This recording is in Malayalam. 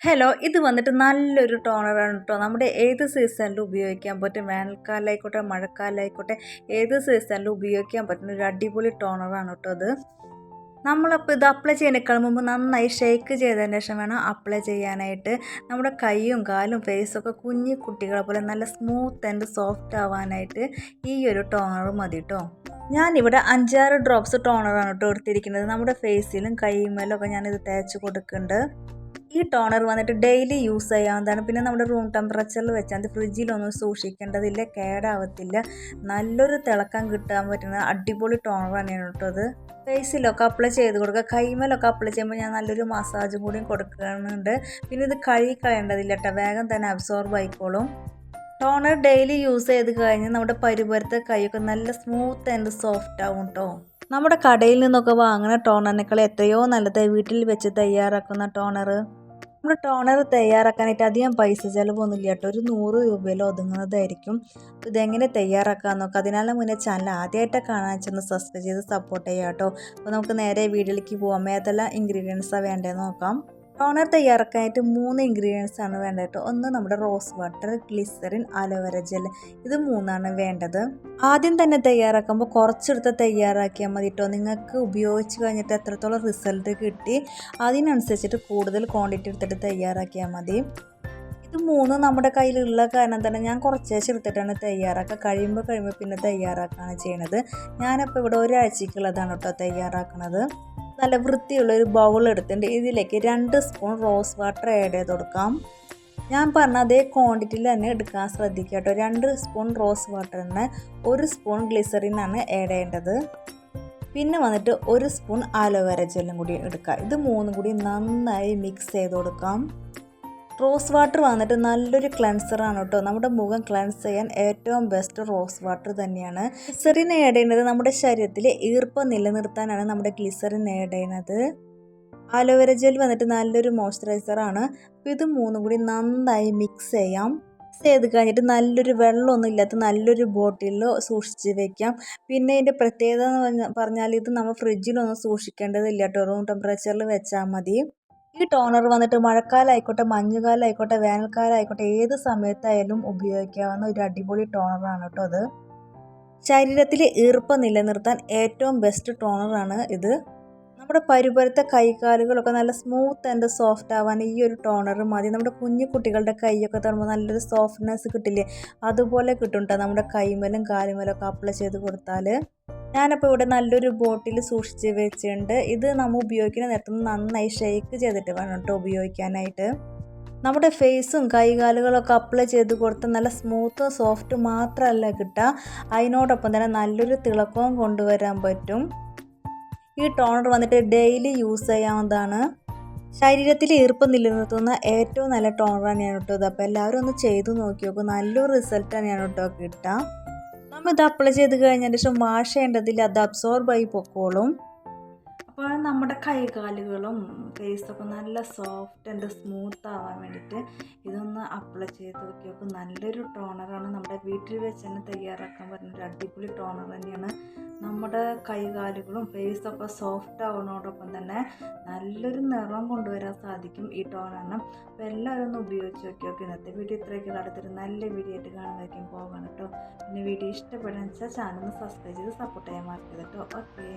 ഹലോ ഇത് വന്നിട്ട് നല്ലൊരു ടോണറാണ് കേട്ടോ നമ്മുടെ ഏത് സീസണിലും ഉപയോഗിക്കാൻ പറ്റും. വേനൽക്കാലമായിക്കോട്ടെ മഴക്കാലമായിക്കോട്ടെ ഏത് സീസണിലും ഉപയോഗിക്കാൻ പറ്റുന്ന ഒരു അടിപൊളി ടോണറാണ് കേട്ടോ അത് നമ്മളപ്പോൾ ഇത് അപ്ലൈ ചെയ്യുന്നതിനേക്കാൾ മുമ്പ് നന്നായി ഷെയ്ക്ക് ചെയ്തതിന് ശേഷം വേണം അപ്ലൈ ചെയ്യാനായിട്ട്. നമ്മുടെ കൈയും കാലും ഫേസൊക്കെ കുഞ്ഞു കുട്ടികളെ പോലെ നല്ല സ്മൂത്ത് ആൻഡ് സോഫ്റ്റ് ആവാനായിട്ട് ഈ ഒരു ടോണർ മതി കേട്ടോ ഞാനിവിടെ അഞ്ചാറ് ഡ്രോപ്സ് ടോണറാണ് കേട്ടോ എടുത്തിരിക്കുന്നത്. നമ്മുടെ ഫേസിലും കൈമേലും ഒക്കെ ഞാനിത് തേച്ച് കൊടുക്കുന്നുണ്ട്. ഈ ടോണർ വന്നിട്ട് ഡെയിലി യൂസ് ചെയ്യാവുന്നതാണ്. പിന്നെ നമ്മുടെ റൂം ടെമ്പറേച്ചറിൽ വെച്ചാൽ ഫ്രിഡ്ജിലൊന്നും സൂക്ഷിക്കേണ്ടതില്ല കേടാവത്തില്ല. നല്ലൊരു തിളക്കം കിട്ടാൻ പറ്റുന്ന അടിപൊളി ടോണർ തന്നെയാണ് കേട്ടോ അത്. ഫേസിലൊക്കെ അപ്ലൈ ചെയ്ത് കൊടുക്കുക. കൈമേലൊക്കെ അപ്ലൈ ചെയ്യുമ്പോൾ ഞാൻ നല്ലൊരു മസാജും കൂടിയും കൊടുക്കുന്നുണ്ട് പിന്നെ ഇത് കഴുകി കളയേണ്ടതില്ല കേട്ടോ. വേഗം തന്നെ അബ്സോർബ് ആയിക്കോളും. ടോണർ ഡെയിലി യൂസ് ചെയ്ത് കഴിഞ്ഞ് നമ്മുടെ പരിപരത്തെ കൈയൊക്കെ നല്ല സ്മൂത്ത് ആൻഡ് സോഫ്റ്റ് ആവും കേട്ടോ. നമ്മുടെ കടയിൽ നിന്നൊക്കെ വാങ്ങുന്ന ടോണറിനേക്കാൾ എത്രയോ നല്ലത് വീട്ടിൽ വെച്ച് തയ്യാറാക്കുന്ന ടോണർ നമ്മൾ ടോണർ തയ്യാറാക്കാനായിട്ട് അധികം പൈസ ചിലവൊന്നുമില്ല കേട്ടോ. ഒരു നൂറ് രൂപയിൽ ഒതുങ്ങുന്നതായിരിക്കും. ഇതെങ്ങനെ തയ്യാറാക്കാൻ നോക്കാം. അതിനാലും മുന്നേ ചാനൽ ആദ്യമായിട്ട് കാണാൻ ചെന്ന് സബ്സ്ക്രൈബ് ചെയ്ത് സപ്പോർട്ട് ചെയ്യാം കേട്ടോ. അപ്പോൾ നമുക്ക് നേരെ വീഡിയോയിലേക്ക് പോകാം ഏതെല്ലാം ഇൻഗ്രീഡിയൻസാണ് വേണ്ടതെന്ന് നോക്കാം. ടോണർ തയ്യാറാക്കാനായിട്ട് മൂന്ന് ഇൻഗ്രീഡിയൻസ് ആണ് വേണ്ടത് കേട്ടോ. ഒന്ന് നമ്മുടെ rose water glycerin aloe vera gel ഇത് മൂന്നാണ് വേണ്ടത്. ആദ്യം തന്നെ തയ്യാറാക്കുമ്പോൾ കുറച്ചെടുത്ത് തയ്യാറാക്കിയാൽ മതി കേട്ടോ. നിങ്ങൾക്ക് ഉപയോഗിച്ച് കഴിഞ്ഞിട്ട് എത്രത്തോളം റിസൾട്ട് കിട്ടി അതിനനുസരിച്ചിട്ട് കൂടുതൽ ക്വാണ്ടിറ്റി എടുത്തിട്ട് തയ്യാറാക്കിയാൽ മതി. ഇത് മൂന്ന് നമ്മുടെ കയ്യിലുള്ള കാരണം തന്നെ ഞാൻ കുറച്ചേശം എടുത്തിട്ടാണ് തയ്യാറാക്കുക. കഴിയുമ്പോൾ കഴിയുമ്പോൾ പിന്നെ തയ്യാറാക്കുകയാണ് ചെയ്യണത്. ഞാനപ്പോൾ ഇവിടെ ഒരാഴ്ചക്കുള്ളതാണ് കേട്ടോ തയ്യാറാക്കുന്നത് നല്ല വൃത്തിയുള്ള ഒരു ബൗൾ എടുത്തിട്ടുണ്ട്. ഇതിലേക്ക് രണ്ട് സ്പൂൺ റോസ് വാട്ടർ ആഡ് ചെയ്ത് കൊടുക്കാം. ഞാൻ പറഞ്ഞ അതേ ക്വാണ്ടിറ്റിയിൽ തന്നെ എടുക്കാൻ ശ്രദ്ധിക്കുക കേട്ടോ. രണ്ട് സ്പൂൺ റോസ് വാട്ടറിന് ഒരു സ്പൂൺ ഗ്ലിസറിനാണ് ആഡ് ചെയ്യേണ്ടത്. പിന്നെ വന്നിട്ട് ഒരു സ്പൂൺ ആലോവേര ജെല്ലും കൂടി എടുക്കുക ഇത് മൂന്നും കൂടി നന്നായി മിക്സ് ചെയ്ത് കൊടുക്കാം. റോസ് വാട്ടർ വന്നിട്ട് നല്ലൊരു ക്ലൻസറാണ് കേട്ടോ. നമ്മുടെ മുഖം ക്ലൻസ് ചെയ്യാൻ ഏറ്റവും ബെസ്റ്റ് റോസ് വാട്ടർ തന്നെയാണ്. ഗ്ലിസറിൻ ആഡ് നമ്മുടെ ശരീരത്തിൽ ഈർപ്പം നിലനിർത്താനാണ് നമ്മുടെ ഗ്ലിസറിൻ ആഡ് ആലോവേര ജെൽ വന്നിട്ട് നല്ലൊരു മോയ്സ്ചറൈസറാണ് അപ്പോൾ ഇത് മൂന്നും കൂടി നന്നായി മിക്സ് ചെയ്യാം. ചെയ്ത് കഴിഞ്ഞിട്ട് നല്ലൊരു വെള്ളമൊന്നും ഇല്ലാത്ത നല്ലൊരു ബോട്ടിലിൽ സൂക്ഷിച്ച് വെക്കാം. പിന്നെ ഇതിന്റെ പ്രത്യേകത എന്ന് പറഞ്ഞാൽ ഇത് നമ്മൾ ഫ്രിഡ്ജിലൊന്നും സൂക്ഷിക്കേണ്ടതില്ല കേട്ടോ. റൂം ടെമ്പറേച്ചറിൽ വെച്ചാൽ മതി. ഈ ടോണർ വന്നിട്ട് മഴക്കാലമായിക്കോട്ടെ മഞ്ഞുകാലമായിക്കോട്ടെ വേനൽക്കാലമായിക്കോട്ടെ ഏത് സമയത്തായാലും ഉപയോഗിക്കാവുന്ന ഒരു അടിപൊളി ടോണറാണ് കേട്ടോ അത്. ശരീരത്തിലെ ഈർപ്പം നിലനിർത്താൻ ഏറ്റവും ബെസ്റ്റ് ടോണറാണ് ഇത്. നമ്മുടെ പരുപരത്തെ കൈകാലുകളൊക്കെ നല്ല സ്മൂത്ത് ആൻഡ് സോഫ്റ്റ് ആവാൻ ഈ ഒരു ടോണർ മതി. നമ്മുടെ കുഞ്ഞു കുട്ടികളുടെ കൈയൊക്കെ തരുമ്പോൾ നല്ലൊരു സോഫ്റ്റ്നെസ് കിട്ടില്ലേ? അതുപോലെ കിട്ടും കേട്ടോ നമ്മുടെ കൈമലും കാലുമലും ഒക്കെ അപ്ലൈ ചെയ്ത് കൊടുത്താൽ. ഞാനപ്പോൾ ഇവിടെ നല്ലൊരു ബോട്ടിൽ സൂക്ഷിച്ച് വെച്ചിട്ടുണ്ട്. ഇത് നമ്മൾ ഉപയോഗിക്കുന്ന നേരത്തും നന്നായി ഷേക്ക് ചെയ്തിട്ട് വേണം കേട്ടോ ഉപയോഗിക്കാനായിട്ട്. നമ്മുടെ ഫേസും കൈകാലുകളൊക്കെ അപ്ലൈ ചെയ്ത് കൊടുത്ത് നല്ല സ്മൂത്തും സോഫ്റ്റും മാത്രമല്ല കിട്ടുക അതിനോടൊപ്പം തന്നെ നല്ലൊരു തിളക്കവും കൊണ്ടുവരാൻ പറ്റും. ഈ ടോണർ വന്നിട്ട് ഡെയിലി യൂസ് ചെയ്യാവുന്നതാണ്. ശരീരത്തിൽ ഈർപ്പം നിലനിർത്തുന്ന ഏറ്റവും നല്ല ടോണറാണ് തന്നെയാണ് കേട്ടോ ഇത്. അപ്പോൾ എല്ലാവരും ഒന്ന് ചെയ്തു നോക്കി നോക്കും. നല്ലൊരു റിസൾട്ട് തന്നെയാണ് കേട്ടോ കിട്ടുക. നമ്മൾ ഇത് അപ്ലൈ ചെയ്ത് കഴിഞ്ഞതിന് ശേഷം വാഷ് ചെയ്യേണ്ടതില്ല. അത് അബ്സോർബ് ആയി പൊക്കോളും. അപ്പോൾ നമ്മുടെ കൈകാലുകളും ഫേസൊക്കെ നല്ല സോഫ്റ്റ് ആൻഡ് സ്മൂത്ത് ആവാൻ വേണ്ടിയിട്ട് ഇതൊന്ന് അപ്ലൈ ചെയ്ത് നോക്കിയപ്പോൾ നല്ലൊരു ടോണറാണ് നമ്മുടെ വീട്ടിൽ വെച്ച് തന്നെ തയ്യാറാക്കാൻ പറ്റുന്ന ഒരു അടിപൊളി ടോണർ തന്നെയാണ് നമ്മുടെ കൈകാലുകളും ഫേസൊക്കെ സോഫ്റ്റ് ആവുന്നതോടൊപ്പം തന്നെ നല്ലൊരു നിറം കൊണ്ടുവരാൻ സാധിക്കും ഈ ടോണറിന് അപ്പോൾ എല്ലാവരും ഒന്ന് ഉപയോഗിച്ച് നോക്കി ഇന്നത്തെ വീഡിയോ ഇത്രയൊക്കെ അടുത്തൊരു നല്ല വീഡിയോ ആയിട്ട് കാണുന്നതായിരിക്കും പോകണം കേട്ടോ. പിന്നെ വീഡിയോ ഇഷ്ടപ്പെടുന്ന വെച്ചാൽ ചാനൽ സബ്സ്ക്രൈബ് ചെയ്ത് സപ്പോർട്ട് ചെയ്യാൻ മറക്കരുത് കേട്ടോ. ഓക്കെ